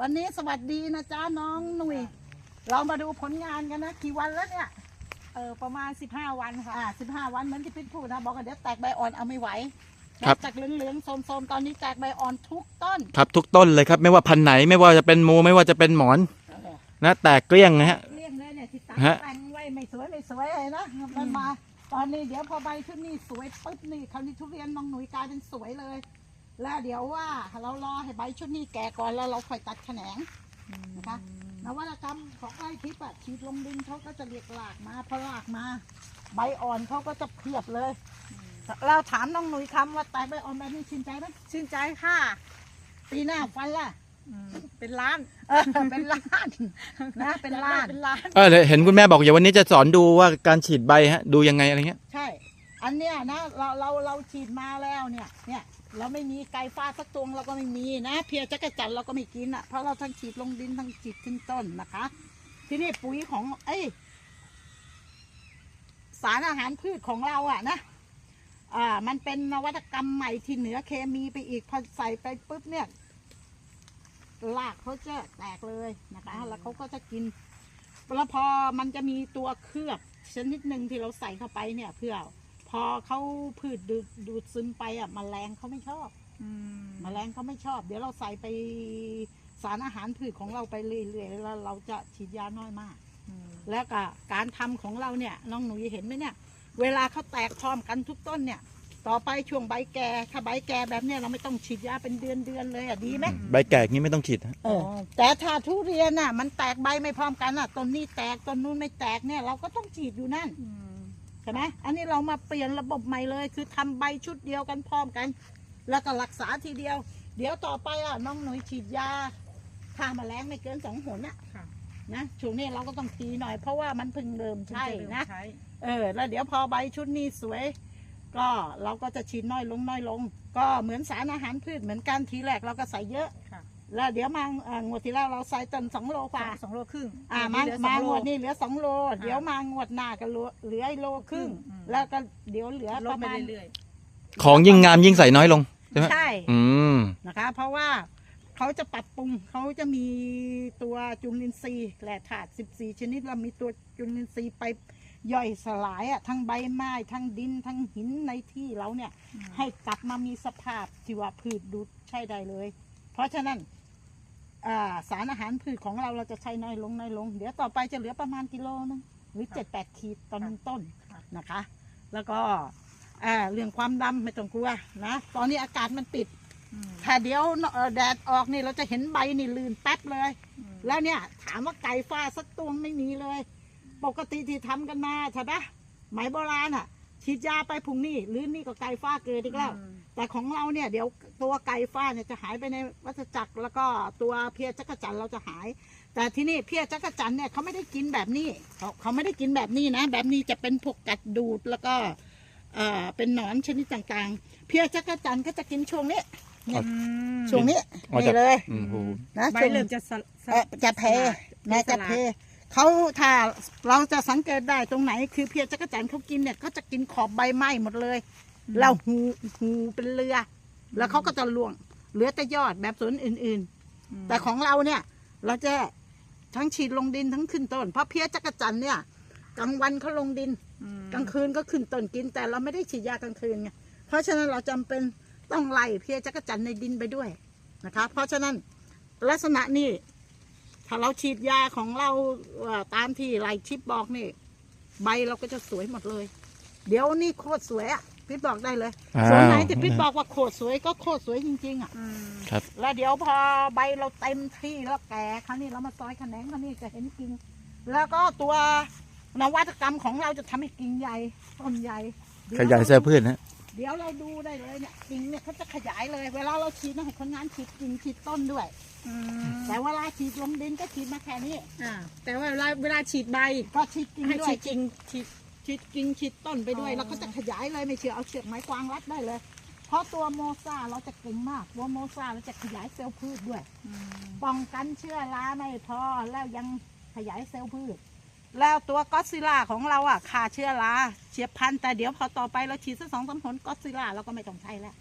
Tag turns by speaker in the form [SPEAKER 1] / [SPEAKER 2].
[SPEAKER 1] วันนี้สวัสดีนะจ๊ะน้องหนุ่ย เรามาดูผลงานกันนะกี่วันแล้วเนี่ย
[SPEAKER 2] เออประมาณ 15 วันค่ะ
[SPEAKER 1] อ่าสิบห้าวันเหมือนที่พี่พูดนะ บอกว่าเดี๋ยวแตกใบอ่อนเอาไม่ไหว
[SPEAKER 3] ครับ
[SPEAKER 1] จากเหลืองๆโทมๆตอนนี้แตกใบอ่อนทุกต้น
[SPEAKER 3] ครับทุกต้นเลยครับไม่ว่าพันธุ์ไหนไม่ว่าจะเป็นมูไม่ว่าจะเป็นหมอนนะแตกเกลี้ยงนะฮะ
[SPEAKER 1] เรียงเลยเนี่ยที่ตัด
[SPEAKER 3] ฮะ
[SPEAKER 1] แต่งไว้ไม่สวยไม่สวยเลยนะมันมา ตอนนี้เดี๋ยวพอใบชุดนี้สวยปุ๊บนี่คราวนี้ทุเรียนน้องหนุ่ยกลายเป็นสวยเลย แล้วเดี๋ยวว่าเรารอให้ใบชุดนี้แก่ก่อนแล้วเราค่อยตัดแขนงนะคะนวัตกรรมของไอ้ทิพย์อะฉีดลงดินเขาก็จะเรียกหลากมาพอหลากมา ใบอ่อนเขาก็จะเพียบเลย เราถามน้องหนุ่ยคำว่าแตกใบอ่อนแบบนี้ชื่นใจไหม
[SPEAKER 2] ชื่นใจค่ะ
[SPEAKER 1] ปีหน้าฟันล่ะ
[SPEAKER 2] เป็นล้าน
[SPEAKER 1] เออเป็นล้านนะเป็นล้าน
[SPEAKER 2] เป็นล้าน
[SPEAKER 3] เออเห็นคุณแม่บอกอย่าวันนี้จะสอนดูว่าการฉีดใบฮะ ดูยังไงอะไรเงี้ย
[SPEAKER 1] ใช่ อันเนี้ยนะเราเราเราฉีดมาแล้วเนี่ยเนี่ยเราไม่มีไก่ฟ้าสักตัวเราก็ไม่มีนะ เพียจักรจันทร์เราก็ไม่กินอะเพราะเราทั้งฉีดลงดินทั้งฉีดขึ้นต้นนะคะ ทีนี้ปุ๋ยของเอ้ยสารอาหารพืชของเราอะนะอ่ามันเป็นนวัตกรรมใหม่ที่เหนือเคมีไปอีกพอใส่ไปปุ๊บเนี่ยรากเขาจะแตกเลยนะคะ แล้วเขาก็จะกินแล้วพอมันจะมีตัวเคลือบชนิดหนึ่งที่เราใส่เข้าไปเนี่ยเพื่อ พอเขาพืชดูดดูดซึมไปอะมแมลงเขาไม่ชอบมแมลงเขาไม่ชอบ เดี๋ยวเราใส่ไปสารอาหารพืชของเราไปเรื่อยๆแล้วเราจะฉีดยาน้อยมากแล้วก็การทำของเราเนี่ยน้องหนูเห็นไหมเนี่ย เวลาเขาแตกพร้อมกันทุกต้นเนี่ย ต่อไปช่วงใบแก่ถ้าใบแก่แบบเนี้ยเราไม่ต้องฉีดยาเป็นเดือนเดือนๆเลยอะดีไหม
[SPEAKER 3] ใบแก่อย่างนี้ไม่ต้องฉีดฮะ
[SPEAKER 1] เออแต่ถ้าทุเรียนน่ะมันแตกใบไม่พร้อมกันอะต้นนี้แตกต้นนู้นไม่แตกเนี่ยเราก็ต้องฉีดอยู่นั่นใช่ไหมอันนี้เรามาเปลี่ยนระบบใหม่เลย คือทำใบชุดเดียวกันพร้อมกัน แล้วก็รักษาทีเดียว เดี๋ยวต่อไปอะน้องหนุ่ยฉีดยาฆ่าแมลงไม่เกินสองหนอะ
[SPEAKER 2] ค่ะ
[SPEAKER 1] นะช่วงนี้เราก็ต้องตีหน่อยเพราะว่ามันเพิ่งเริ่มใช่นะ
[SPEAKER 2] ใช้
[SPEAKER 1] เออ แล้วเดี๋ยวพอใบชุดนี้สวย ก็เราก็จะฉีดน้อยลงน้อยลง ก็เหมือนสารอาหารพืชเหมือนกันทีแรกเราก็ใส่เยอะ
[SPEAKER 2] ค่ะ
[SPEAKER 1] แล้วเดี๋ยวมาเอ่องวดที่แล้วเราใส่ต้นสองโลกว่า
[SPEAKER 2] สองโลครึ่ง
[SPEAKER 1] อ่ามา
[SPEAKER 2] เหลือส
[SPEAKER 1] มา
[SPEAKER 2] องโล
[SPEAKER 1] งวดนี้เหลือสองโล เดี๋ยวมางวดหน้าก็เหลือเหลือโลครึ่ง
[SPEAKER 2] อืม
[SPEAKER 1] แล้วก็เดี๋ยวเหลือ
[SPEAKER 2] ล
[SPEAKER 1] ป
[SPEAKER 2] ด
[SPEAKER 1] ระ
[SPEAKER 2] ไป
[SPEAKER 1] มาณ
[SPEAKER 2] เรื่อย
[SPEAKER 3] ของยิ่งงามยิ่งใส่น้อยลงใช่ไหม
[SPEAKER 1] ใช่
[SPEAKER 3] อืม
[SPEAKER 1] นะคะ เพราะว่าเขาจะปรับปรุงเขาจะมีตัวจุลินทรีย์แหล่ธาตุ14 ชนิดเรามีตัวจุลินทรีย์ไปย่อยสลายอะทั้งใบไม้ทั้งดินทั้งหินในที่เราเนี่ยให้กลับมามีสภาพที่ว่าพืชดูดใช้ได้เลย เพราะฉะนั้นอ่า สารอาหารพืชของเราเราจะใช้น้อยลงน้อยลง เดี๋ยวต่อไปจะเหลือประมาณกิโลนึงหรือเจ็ดแปดขีดต่อหนึ่งต้นนะคะ แล้วก็อ่าเรื่องความดำไม่ต้องกลัวนะตอนนี้อากาศมันปิด
[SPEAKER 2] ๆ
[SPEAKER 1] ถ้าเดี๋ยวเอ่อแดดออกนี่เราจะเห็นใบนี่ลื่นแป๊บเลย แล้วเนี่ยถามว่าไก่ฟ้าสักตัวไม่มีเลย ปกติที่ทำกันมาใช่ปะไหมโบราณอะ ฉีดยาไปพุ่งนี่หรือนี่ก็ไก่ฟ้าเกิดอีกแล้ว แต่ของเราเนี่ยเดี๋ยวตัวไก่ฟ้าเนี่ยจะหายไปในวัฏจักรแล้วก็ตัวเพียจักรจันทร์เราจะหาย แต่ที่นี่เพียจักรจันทร์เนี่ยเขาไม่ได้กินแบบนี้เขาเขาไม่ได้กินแบบนี้นะ แบบนี้จะเป็นพวกกัดดูดแล้วก็เอ่อเป็นหนอนชนิดต่างๆ เพียจักรจันทร์ก็จะกินช่วงนี้เนี่ยช่วงนี้
[SPEAKER 3] อ๋อ
[SPEAKER 1] นี่
[SPEAKER 3] จะ
[SPEAKER 1] เลย
[SPEAKER 3] อืมโห
[SPEAKER 1] นะ
[SPEAKER 2] ใบ
[SPEAKER 1] ช่วง
[SPEAKER 2] เริ่มจะสลส
[SPEAKER 1] เอ่อจะเพ
[SPEAKER 2] สลาด
[SPEAKER 1] นะจะ
[SPEAKER 2] สลาด
[SPEAKER 1] เพ เขาถ้าเราจะสังเกตได้ตรงไหน คือเพียจักรจันทร์เขากินเนี่ยเขาจะกินขอบใบไม้หมดเลย แล้วหูหูเป็นเรือ แล้วเขาก็จะล่วง เหลือแต่ยอดแบบสวนอื่นๆ แต่ของเราเนี่ย เราจะทั้งฉีดลงดินทั้งขึ้นต้น เพราะเพี้ยจักรจันทร์เนี่ยกลางวันเขาลงดิน
[SPEAKER 2] อืม
[SPEAKER 1] กลางคืนก็ขึ้นต้นกิน แต่เราไม่ได้ฉีดยากลางคืนไงเพราะฉะนั้นเราจำเป็นต้องไล่เพี้ยจักรจันทร์ในดินไปด้วยนะคะ เพราะฉะนั้นลักษณะนี้ ถ้าเราฉีดยาของเราเอ่อตามที่ไล่ชิปบอกนี่ ใบเราก็จะสวยหมดเลย เดี๋ยวนี่โคตรสวยอะพี่บอกได้เลย
[SPEAKER 3] อ้าว
[SPEAKER 1] ส่วนไหนที่พี่บอกว่าโคตรสวยก็โคตรสวยจริงๆอะ
[SPEAKER 2] อืม
[SPEAKER 1] แล้วเดี๋ยวพอใบเราเต็มที่แล้วแก่คราวนี้เรามาซอยแขนงคราวนี้จะเห็นกิ่งแล้วก็ตัวนวัตกรรมของเราจะทำให้กิ่งใหญ่ต้นใหญ่ดี๋ว
[SPEAKER 3] ขยายเสื้อพืชนะ
[SPEAKER 1] เดี๋ยวเราดูได้เลยเนี่ยกิ่งเนี่ยเขาจะขยายเลย เวลาเราฉีดนะให้คนงานฉีดกิ่งฉีดต้นด้วย
[SPEAKER 2] อืม
[SPEAKER 1] แต่เวลาฉีดลงดินก็ฉีดมาแค่นี้
[SPEAKER 2] อ่าแต่ว่าเวลาเวลาฉีดใบ
[SPEAKER 1] ก็ฉีดกิ่ง
[SPEAKER 2] ให้
[SPEAKER 1] ด้ว
[SPEAKER 2] ฉี
[SPEAKER 1] ย
[SPEAKER 2] ดจริง
[SPEAKER 1] ฉีดฉีดกิ่งฉีดต้นไปด้วย
[SPEAKER 2] อ๋อ
[SPEAKER 1] แล้วก็จะขยายเลยไม่เชื่อเอาเชือกไม้กวางรัดได้เลย เพราะตัวโมซาเราจะเก่งมากตัวโมซาเราจะขยายเซลล์พืชด้วย
[SPEAKER 2] อืม
[SPEAKER 1] ป้องกันเชื้อราไม่พอแล้วยังขยายเซลล์พืช แล้วตัวก็อดซิลล่าของเราอะฆ่าเชื้อราเฉียบพลันแต่เดี๋ยวพอต่อไปเราฉีดสักสองสามผลก็อดซิลล่าเราก็ไม่ต้องใช้แล้ว